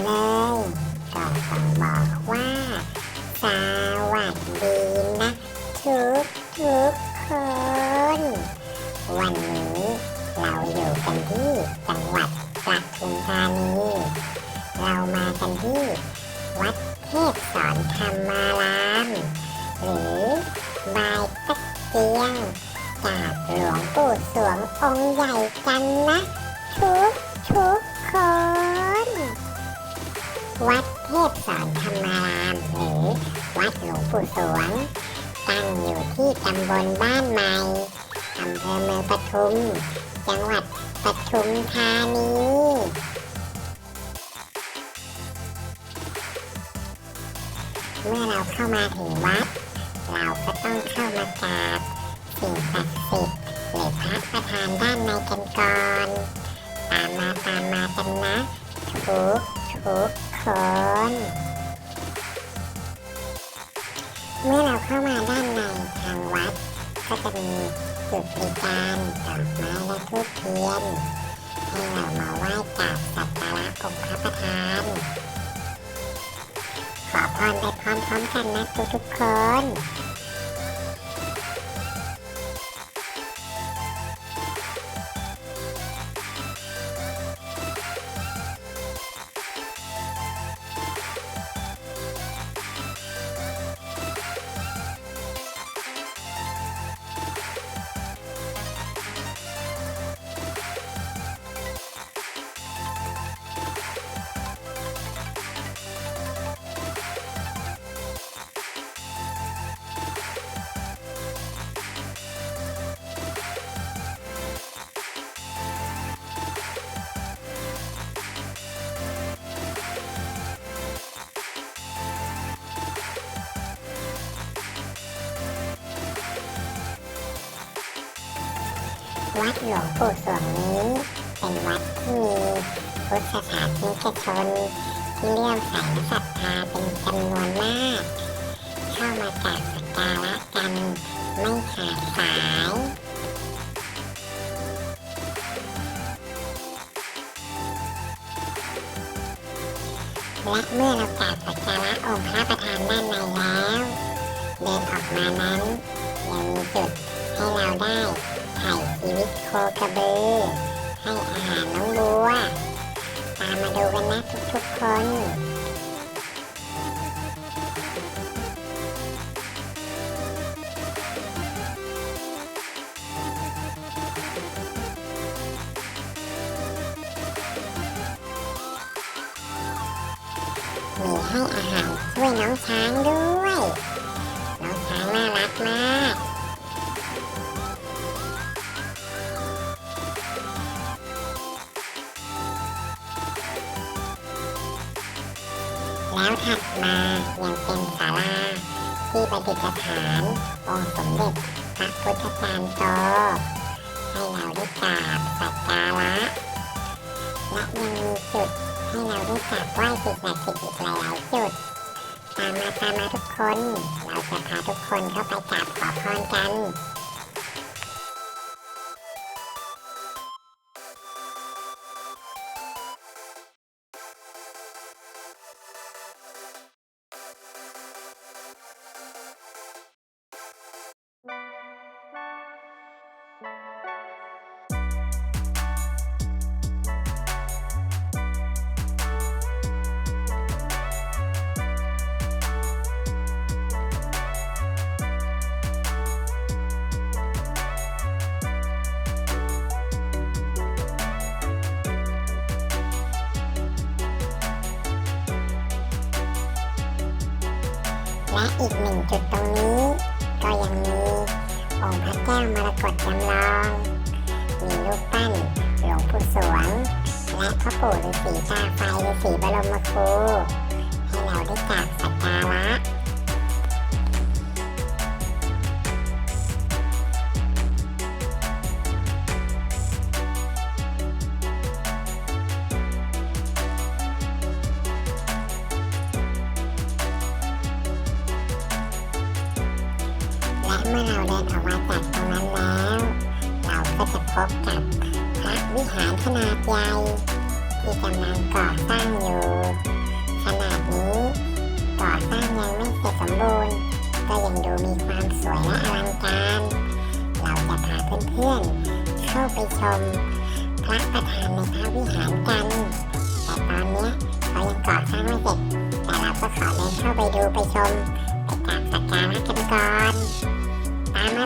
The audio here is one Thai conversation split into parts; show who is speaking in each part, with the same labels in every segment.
Speaker 1: เลยก็ต้องบอกว่า สวัสดีนะทุกทุกคน วันนี้เราอยู่กันที่จังหวัดปทุมธานีเรามากันที่วัดเทพสอนธรรมาราม หรือบายตะเกียงจากหลวงปู่สวงองค์ใหญ่กันนะ ทุกทุกคน วัดเทพสอนธรรมาราม หรือวัดหลวงปู่สวง ตั้งอยู่ที่ตำบลบ้านใหม่อำเภอเมืองปทุม จังหวัดปทุมธานีเมื่อเราเข้ามาถึงวัด เราก็ต้องเข้ามากราบสิ่งศักดิ์สิทธิ์หรือพระประธานด้านในกันก่อน ตามมาตามมากันนะทุกทุก คนเมื่อเราเข้ามาด้านในทางวัด ก็จะมีจุดบริการดอกไม้และทูบเทียน ให้เรามาไหว้กราบสักการะองค์พระประธาน ขอพรไปพร้อมๆกันนะทุกๆคน วัดหลวงปู่สวงนี้ เป็นวัดที่มีพุทธศาสนิกชนที่เลื่อมใสและศรัทธาเป็นจำนวนมาก เข้ามากราบสักการะกันไม่ขาดสายและเมื่อเรากราบสักการะองค์พระประธานด้านในแล้ว เดินออกมานั้นยังมีจุดให้เราได้ ถ่ายชีวิตโคกระบือ ให้อาหารน้องบัว ตามมาดูกันนะทุกๆคนมีให้อาหารช่วยน้องช้างด้วย น้องช้างน่ารักมาก แล้วถัดมายังเป็นศาลาที่ประดิษฐานองค์สมเด็จพระพุทธจารย์โตให้เราได้กราบสักการะและยังมีจุดให้เราได้กราบไหว้สิ่งศักดิ์สิทธิ์อีกหลายๆจุดตามมาตามมาทุกคน เราจะพาทุกคนเข้าไปกราบขอพรกัน และอีกหนึ่งจุดตรงนี้ ก็ยังมีองค์พระแก้วมรกตจำลอง มีรูปปั้นหลวงปู่สวง และพระปู่ฤาษีตาไฟฤาษีบรมครูให้เราได้กราบ เมื่อเราเดินออกมาจากตรงนั้นแล้ว เราก็จะพบกับพระวิหารขนาดใหญ่ที่กำลังก่อสร้างอยู่ ขนาดนี้ก่อสร้างยังไม่เสร็จสมบูรณ์ ก็ยังดูมีความสวยและอลังการ เราจะพาเพื่อนๆเข้าไปชม พระประธานในพระวิหารกัน แต่ตอนนี้เขายังก่อสร้างไม่เสร็จ แต่เราก็ขอเดินเข้าไปดูไปชมไปกราบสักการะกันก่อน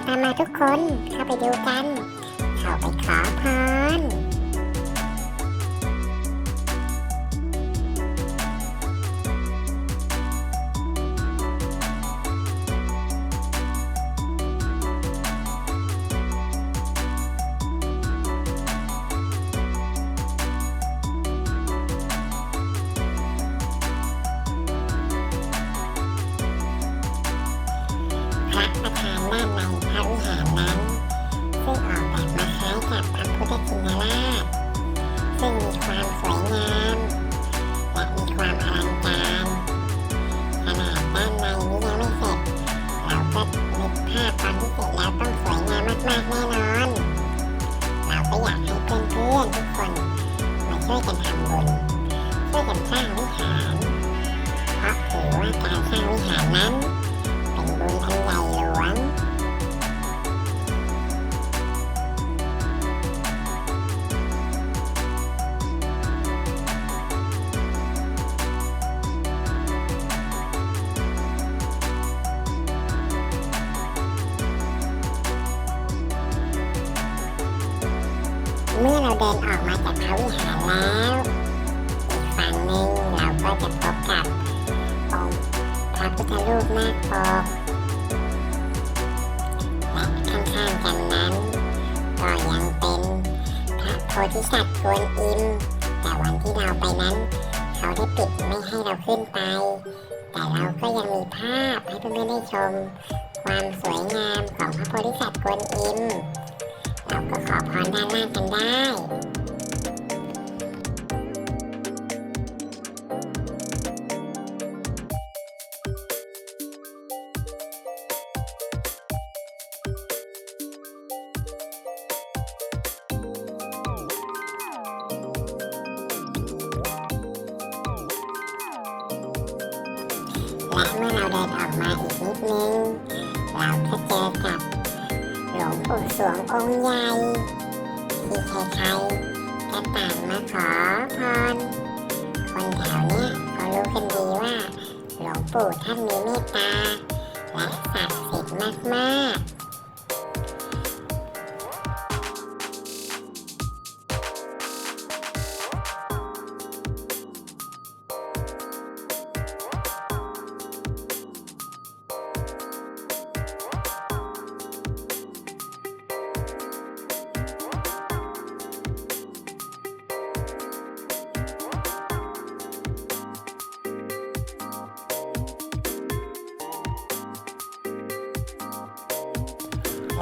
Speaker 1: ตามมาทุกคนเข้าไปดูกัน เข้าไปขอพร ว่างวิหารนั้น เป็นบุญอันใหญ่หลวงเมื่อเราเดินออกมาจากพระวิหารแล้ว อีกฝั่งหนึ่งเราก็จะพบกับ ระพุทธรูปนาคปกและข้างๆกันนั้น ก็ยังเป็นพระโพธิสัตว์กวนอิม แต่วันที่เราไปนั้น เขาได้ปิดไม่ให้เราขึ้นไป แต่เราก็ยังมีภาพให้เพื่อนๆได้ชม ความสวยงามของพระโพธิสัตว์กวนอิม เราก็ขอพรด้านล่างกันได้ สวงองค์ใหญ่ที่ใครๆก็ต่างมาขอพร คนแถวเนี้ยเขารู้กันดีว่า หลวงปู่ท่านมีเมตตา และศักดิ์สิทธิ์มากๆ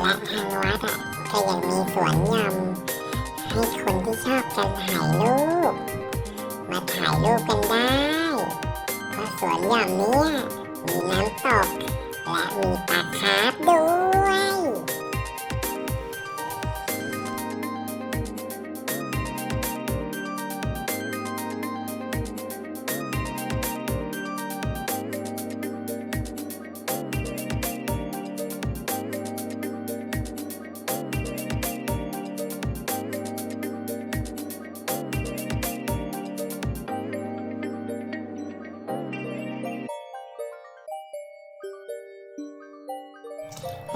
Speaker 1: และทางวัดอะก็ยังมีสวนหย่อมให้คนที่ชอบการถ่ายรูป มาถ่ายรูปกันได้ เพราะสวนหย่อมเนี้ยมีน้ำตกและมีปลาคาร์ฟด้วย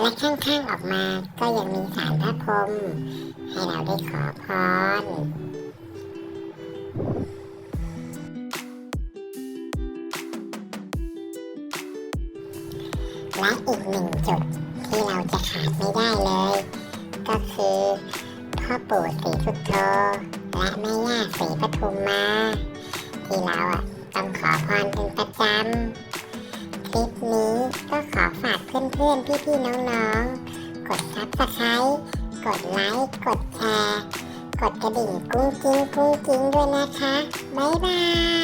Speaker 1: และข้างๆออกมาก็ยังมีสารพระพรหมให้เราได้ขอพรและอีกหนึ่งจุดที่เราจะขาดไม่ได้เลย ก็คือพ่อปู่ศรีสุโธและแม่ย่าศรีปทุมมา ที่เราอะต้องขอพรเป็นประจำคลิปนี้ พื่อนๆ พี่ๆ น้องๆ กดซับสไครต์กดไลค์ กดแชร์ กดกระดิ่งกุ้งกิ้งกุ้งกิ้งด้วยนะคะ บ๊ายบาย